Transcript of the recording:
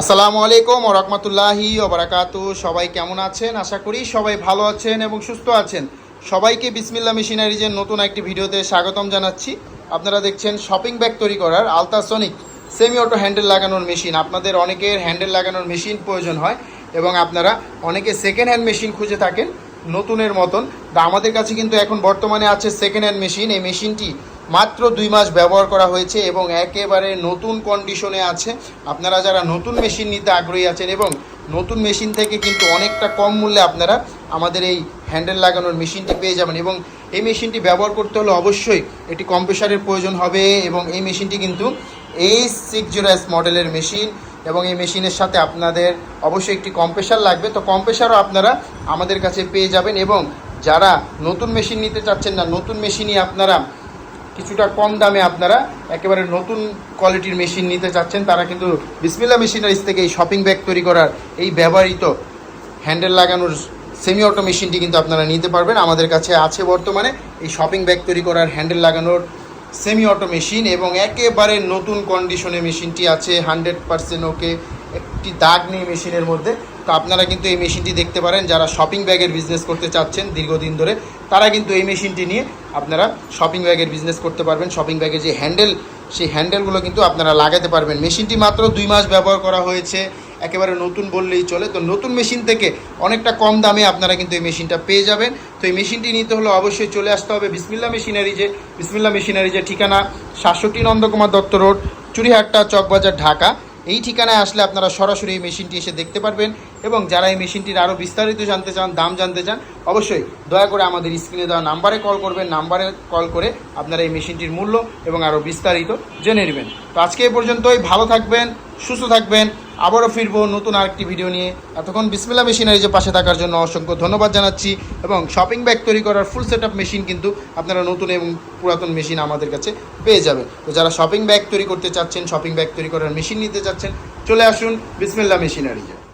আসসালামু আলাইকুম ও রহমতুল্লাহি ওবরাকাতু সবাই কেমন আছেন? আশা করি সবাই ভালো আছেন এবং সুস্থ আছেন। সবাইকে বিসমিল্লা মেশিনারিজের নতুন একটি ভিডিওতে স্বাগতম জানাচ্ছি। আপনারা দেখছেন শপিং ব্যাগ তৈরি করার আলট্রাসনিক সেমি অটো হ্যান্ডেল লাগানোর মেশিন আপনাদের অনেকের হ্যান্ডেল লাগানোর মেশিন প্রয়োজন হয় এবং আপনারা অনেকে সেকেন্ড হ্যান্ড মেশিন খুঁজে থাকেন নতুনের মতন। তা আমাদের কাছে কিন্তু এখন বর্তমানে আছে সেকেন্ড হ্যান্ড মেশিন এই মেশিনটি মাত্র দুই মাস ব্যবহার করা হয়েছে এবং একেবারে নতুন কন্ডিশনে আছে। আপনারা যারা নতুন মেশিন নিতে আগ্রহী আছেন এবং নতুন মেশিন থেকে কিন্তু অনেকটা কম মূল্যে আপনারা আমাদের এই হ্যান্ডেল লাগানোর মেশিনটি পেয়ে যাবেন এবং এই মেশিনটি ব্যবহার করতে হলে অবশ্যই এটি কম্প্রেসারের প্রয়োজন হবে এবং এই মেশিনটি কিন্তু এই সিক্স জিরো এস মডেলের মেশিন এবং এই মেশিনের সাথে আপনাদের অবশ্যই একটি কম্প্রেসার লাগবে। তো কম্প্রেসারও আপনারা আমাদের কাছে পেয়ে যাবেন এবং যারা নতুন মেশিন নিতে চাচ্ছেন না, নতুন মেশিনই আপনারা কিছুটা কম দামে আপনারা একেবারে নতুন কোয়ালিটির মেশিন নিতে চাচ্ছেন, তারা কিন্তু বিসমিল্লা মেশিনারিজ থেকে এই শপিং ব্যাগ তৈরি করার এই ব্যবহৃত হ্যান্ডেল লাগানোর সেমি অটো মেশিনটি কিন্তু আপনারা নিতে পারবেন। আমাদের কাছে আছে বর্তমানে এই শপিং ব্যাগ তৈরি করার হ্যান্ডেল লাগানোর সেমি অটো মেশিন এবং একেবারে নতুন কন্ডিশনে মেশিনটি আছে হান্ড্রেড পারসেন্ট ওকে একটি দাগ নেই মেশিনের মধ্যে। তো আপনারা কিন্তু এই মেশিনটি দেখতে পারেন, যারা শপিং ব্যাগের বিজনেস করতে চাচ্ছেন দীর্ঘদিন ধরে, তারা কিন্তু এই মেশিনটি নিয়ে আপনারা শপিং ব্যাগের বিজনেস করতে পারবেন। শপিং ব্যাগের যে হ্যান্ডেল সেই হ্যান্ডেলগুলো কিন্তু আপনারা লাগাতে পারবেন। মেশিনটি মাত্র দুই মাস ব্যবহার করা হয়েছে, একেবারে নতুন বললেই চলে। তো নতুন মেশিন থেকে অনেকটা কম দামে আপনারা কিন্তু এই মেশিনটা পেয়ে যাবেন। তো এই মেশিনটি নিতে হলে অবশ্যই চলে আসতে হবে বিসমিল্লা মেশিনারিজে বিসমিল্লা মেশিনারিজের ঠিকানা, সাতষট্টি নন্দকুমার দত্ত রোড, চুরিহাট্টা, চকবাজার, ঢাকা। এই ঠিকানায় আসলে আপনারা সরাসরি এই মেশিনটি এসে দেখতে পারবেন এবং যারা এই মেশিনটির আরও বিস্তারিত জানতে চান, দাম জানতে চান, অবশ্যই দয়া করে আমাদের স্ক্রিনে দেওয়া নাম্বারে কল করবেন, নাম্বারে কল করে আপনারা এই মেশিনটির মূল্য এবং আরও বিস্তারিত জেনে নেবেন। তো আজকে এই পর্যন্তই, ভালো থাকবেন, সুস্থ থাকবেন আবারও ফিরবো নতুন আরেকটি ভিডিও নিয়ে। এতক্ষণ বিসমিল্লা মেশিনারিজের পাশে থাকার জন্য অসংখ্য ধন্যবাদ জানাচ্ছি এবং শপিং ব্যাগ তৈরি করার ফুল সেট মেশিন কিন্তু আপনারা নতুন এবং পুরাতন মেশিন আমাদের কাছে পেয়ে যাবেন। তো যারা শপিং ব্যাগ তৈরি করতে চাচ্ছেন শপিং ব্যাগ তৈরি করার মেশিন নিতে চাচ্ছেন, চলে আসুন বিসমিল্লা মেশিনারিজে